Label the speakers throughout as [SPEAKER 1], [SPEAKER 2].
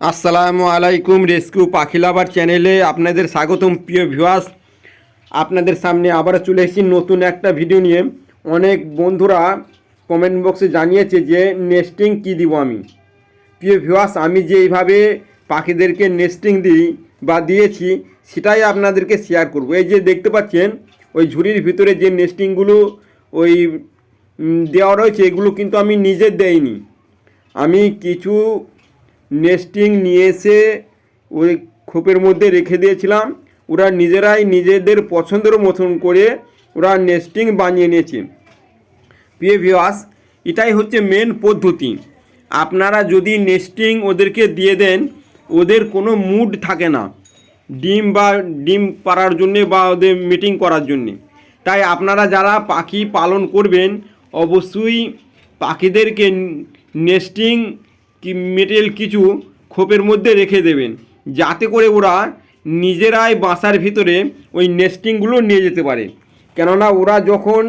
[SPEAKER 1] আসসালামু আলাইকুম রেস্কিউ পাখি লাভার চ্যানেলে আপনাদের স্বাগতম প্রিয় ভিউয়ার্স। আপনাদের সামনে আবার চলে এসেছি নতুন একটা ভিডিও নিয়ে। অনেক বন্ধুরা কমেন্ট বক্সে জানিয়েছে যে নেস্টিং কি দিব আমি? প্রিয় ভিউয়ার্স, আমি যে এইভাবে পাখিদেরকে নেস্টিং দিই বা দিয়েছি, সেটাই আপনাদেরকে শেয়ার করব। এই যে দেখতে পাচ্ছেন, ওই ঝুড়ির ভিতরে যে নেস্টিংগুলো ওই দেওয়া রয়েছে, এগুলো কিন্তু আমি নিজে দেইনি। আমি কিছু নেস্টিং নিয়ে এসে ওই খোপের মধ্যে রেখে দিয়েছিলাম। ওরা নিজেরাই নিজেদের পছন্দের মতন করে ওরা নেস্টিং বানিয়ে নিয়েছে। প্রিয় ভিওয়াস এটাই হচ্ছে মেন পদ্ধতি। আপনারা যদি নেস্টিং ওদেরকে দিয়ে দেন, ওদের কোনো মুড থাকে না। ডিম বা ডিম পাড়ার জন্যে বা ওদের মিটিং করার জন্যে। তাই আপনারা যারা পাখি পালন করবেন, অবশ্যই পাখিদেরকে নেস্টিং কি মেটেরিয়াল কিছু খোপের মধ্যে রেখে দেবেন। যাতে করে ওরা নিজেরাই বাসার ভিতরে ওই নেস্টিংগুলো নিয়ে যেতে পারে। কেননা ওরা যখন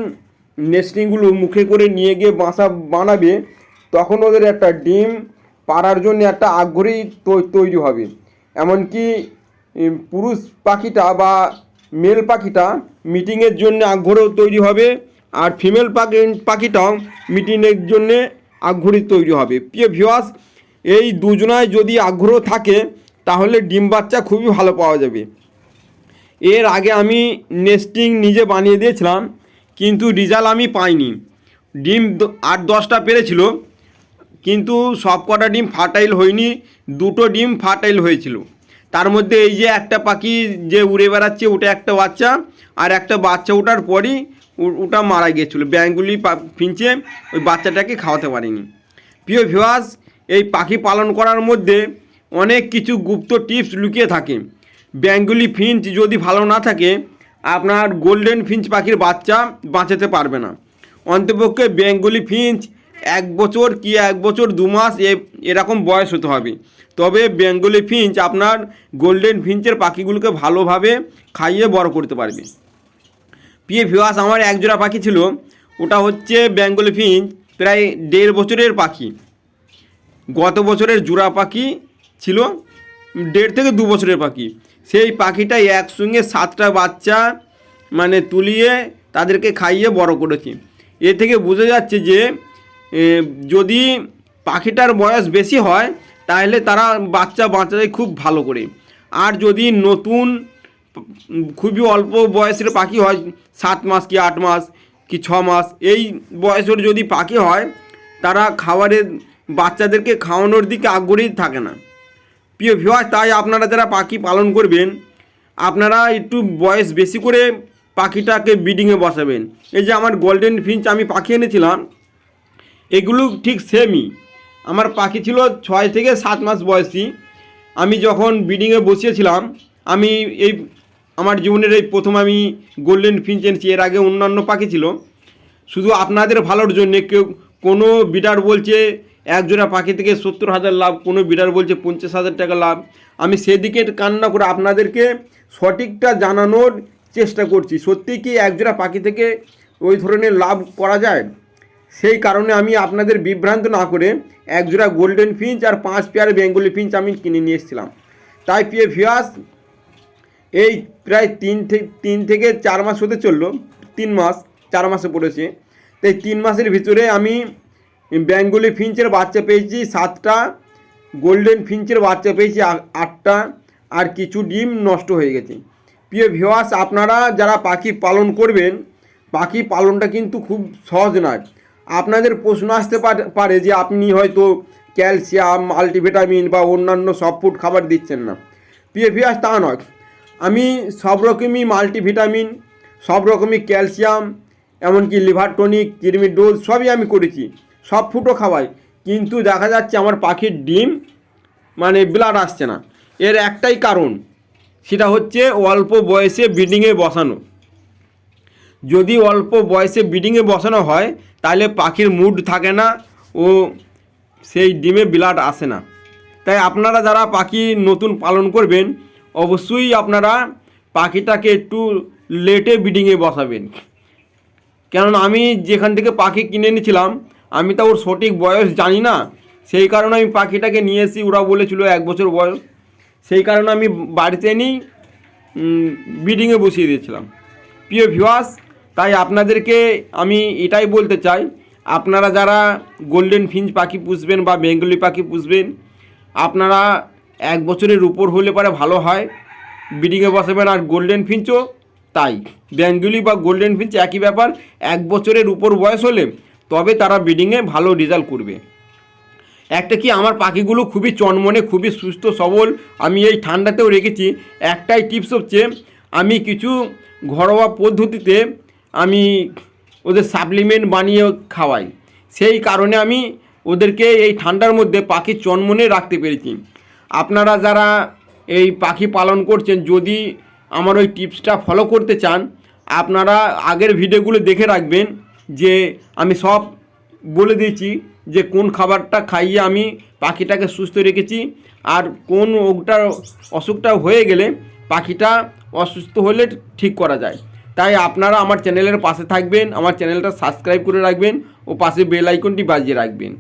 [SPEAKER 1] নেস্টিংগুলো মুখে করে নিয়ে গিয়ে বাসা বানাবে, তখন ওদের একটা ডিম পাড়ার জন্য একটা আগ্রহী তৈরি হবে। এমনকি পুরুষ পাখিটা বা মেল পাখিটা মিটিংয়ের জন্য আগ্রহ তৈরি হবে, আর ফিমেল পাখি, পাখিটাও মিটিংয়ের জন্যে আগ্রহী তৈরি হবে। প্রিয় ভিওয়াস এই দুজনায় যদি আগ্রহ থাকে, তাহলে ডিম বাচ্চা খুবই ভালো পাওয়া যাবে। এর আগে আমি নেস্টিং নিজে বানিয়ে দিয়েছিলাম, কিন্তু রেজাল্ট আমি পাইনি। ডিম আট দশটা পেরেছিল, কিন্তু সব কটা ডিম ফার্টাইল হয়নি, দুটো ডিম ফার্টাইল হয়েছিল। তার মধ্যে এই যে একটা পাখি যে উড়ে বেড়াচ্ছে, ওটা একটা বাচ্চা, আর একটা বাচ্চা ওঠার পরই ওটা মারা গিয়েছিল। ব্যাঙ্গুলি ফিঞ্চে ওই বাচ্চাটাকে খাওয়াতে পারিনি। প্রিয় ভিওয়াস এই পাখি পালন করার মধ্যে অনেক কিছু গুপ্ত টিপস লুকিয়ে থাকে। ব্যাঙ্গুলি ফিঞ্চ যদি ভালো না থাকে, আপনার গোল্ডেন ফিঞ্চ পাখির বাচ্চা বাঁচাতে পারবে না। অন্তপক্ষে বেঙ্গলি ফিঞ্চ এক বছর কি এক বছর দু মাস এরকম বয়স হতে হবে। তবে বেঙ্গলি ফিঞ্চ আপনার গোল্ডেন ফিঞ্চের পাখিগুলোকে ভালোভাবে খাইয়ে বড় করতে পারবে। প্রিয় ভিওয়াস আমার এক জোড়া পাখি ছিল। ওটা হচ্ছে বেঙ্গলি ফিঞ্চ, প্রায় দেড় বছরের পাখি। গত বছরের জোড়া পাখি ছিল দেড় থেকে দু বছরের পাখি। সেই পাখিটা একসঙ্গে সাতটা বাচ্চা মানে তুলিয়ে তাদেরকে খাইয়ে বড় করেছি। এ থেকে বোঝা যাচ্ছে যে যদি পাখিটার বয়স বেশি হয়, তাহলে তারা বাচ্চা বাঁচাতে খুব ভালো করে। আর যদি নতুন খুবই অল্প বয়সের পাখি হয়, সাত মাস কি আট মাস কি ছ মাস। এই বয়সের যদি পাখি হয়, তারা খাবারের বাচ্চাদেরকে খাওয়ানোর দিকে আগ্রহী থাকে না। প্রিয় ভিওয়ার তাই আপনারা যারা পাখি পালন করবেন, আপনারা একটু বয়স বেশি করে পাখিটাকে ব্রিডিংয়ে বসাবেন। এই যে আমার গোল্ডেন ফিঞ্চ আমি পাখি এনেছিলাম, এগুলো ঠিক সেমই আমার পাখি ছিল ছয় থেকে সাত মাস বয়সী। আমি যখন ব্রিডিংয়ে বসিয়েছিলাম, আমি এই আমার জীবনের এই প্রথম আমি গোল্ডেন ফিঞ্চ এনেছি, এর আগে অন্যান্য পাখি ছিল। শুধু আপনাদের ভালোর জন্য, কেউ, কোনো বিডার বলছে এক জোড়া পাখি থেকে সত্তর হাজার লাভ, কোনো বিডার বলছে পঞ্চাশ হাজার টাকা লাভ। আমি সেদিকে কান্না করে আপনাদেরকে সঠিকটা জানানোর চেষ্টা করছি। সত্যি কি এক জোড়া পাখি থেকে ওই ধরনের লাভ করা যায়? সেই কারণে আমি আপনাদের বিভ্রান্ত না করে এক জোড়া গোল্ডেন ফিঞ্চ আর পাঁচ পেয়ার বেঙ্গলি ফিঞ্চ আমি কিনে নিয়ে এসেছিলাম। তাই প্রিয় ভিয়াস এই প্রায় তিন থেকে তিন থেকে চার মাস হতে চলল, তিন মাস, চার মাসে পড়েছে। তো এই তিন মাসের ভিতরে আমি বেঙ্গলি ফিঞ্চের বাচ্চা পেয়েছি সাতটা, গোল্ডেন ফিঞ্চের বাচ্চা পেয়েছি আটটা, আর কিছু ডিম নষ্ট হয়ে গেছে। প্রিয় ভিওয়াস আপনারা যারা পাখি পালন করবেন, পাখি পালনটা কিন্তু খুব সহজ নয়। আপনাদের প্রশ্ন আসতে পারে- পারে যে আপনি হয়তো ক্যালসিয়াম, মাল্টিভিটামিন বা অন্যান্য সব ফুড খাবার দিচ্ছেন না। প্রিয় ভিওয়াস তা নয়। আমি সব রকমই মাল্টিভিটামিন সব রকমই ক্যালসিয়াম এমনকি লিভার টনিক কিডনি ডোজ সবই আমি করেছি। সব ফুটো খাওয়াই। কিন্তু দেখা যাচ্ছে আমার পাখির ডিম মানে ব্লাড আসছে না। এর একটাই কারণ, সেটা হচ্ছে অল্প বয়সে ব্রিডিংয়ে বসানো। যদি অল্প বয়সে ব্রিডিংয়ে বসানো হয়, তাহলে পাখির মুড থাকে না ও সেই ডিমে ব্লাড আসে না। তাই আপনারা যারা পাখি নতুন পালন করবেন অবশ্যই আপনারা পাখিটাকে একটু লেটে ব্রিডিংয়ে বসাবেন। কেননা আমি যেখান থেকে পাখি কিনে এনেছিলাম, আমি তো ওর সঠিক বয়স জানি না। সেই কারণে আমি পাখিটাকে নিয়ে এসেছি, ওরা বলেছিল এক বছর বয়স। সেই কারণে আমি বাড়িতে এনেই ব্রিডিংয়ে বসিয়ে দিয়েছিলাম। প্রিয় ভিওয়াস তাই আপনাদেরকে আমি এটাই বলতে চাই, আপনারা যারা গোল্ডেন ফিঞ্চ পাখি পুষবেন বা বেঙ্গলি পাখি পুষবেন, আপনারা এক বছরের উপর হলে পরে ভালো হয়। ব্রিডিংয়ে বসাবেন আর গোল্ডেন ফিঞ্চও তাই। বেঙ্গলি বা গোল্ডেন ফিঞ্চ একই ব্যাপার, এক বছরের উপর বয়স হলে তবে তারা ব্রিডিংয়ে ভালো রেজাল্ট করবে। একটা কি আমার পাখিগুলো খুবই চনমনে, খুবই সুস্থ, সবল, আমি এই ঠান্ডাতেও রেখেছি। একটাই টিপস হচ্ছে, আমি কিছু ঘরোয়া পদ্ধতিতে আমি ওদের সাপ্লিমেন্ট বানিয়ে খাওয়াই। সেই কারণে আমি ওদেরকে এই ঠান্ডার মধ্যে পাখি চনমনে রাখতে পেরেছি। আপনারা যারা এই পাখি পালন করছেন, যদি আমার ওই টিপসটা ফলো করতে চান, আপনারা আগের ভিডিওগুলো দেখে রাখবেন যে আমি সব বলে দিয়েছি যে কোন খাবারটা খাইয়ে আমি পাখিটাকে সুস্থ রেখেছি আর কোন ওটা অসুখটা হয়ে গেলে পাখিটা অসুস্থ হলে ঠিক করা যায়। তাই আপনারা আমার চ্যানেলের পাশে থাকবেন, আমার চ্যানেলটা সাবস্ক্রাইব করে রাখবেন ও পাশে বেল আইকনটি বাজিয়ে রাখবেন।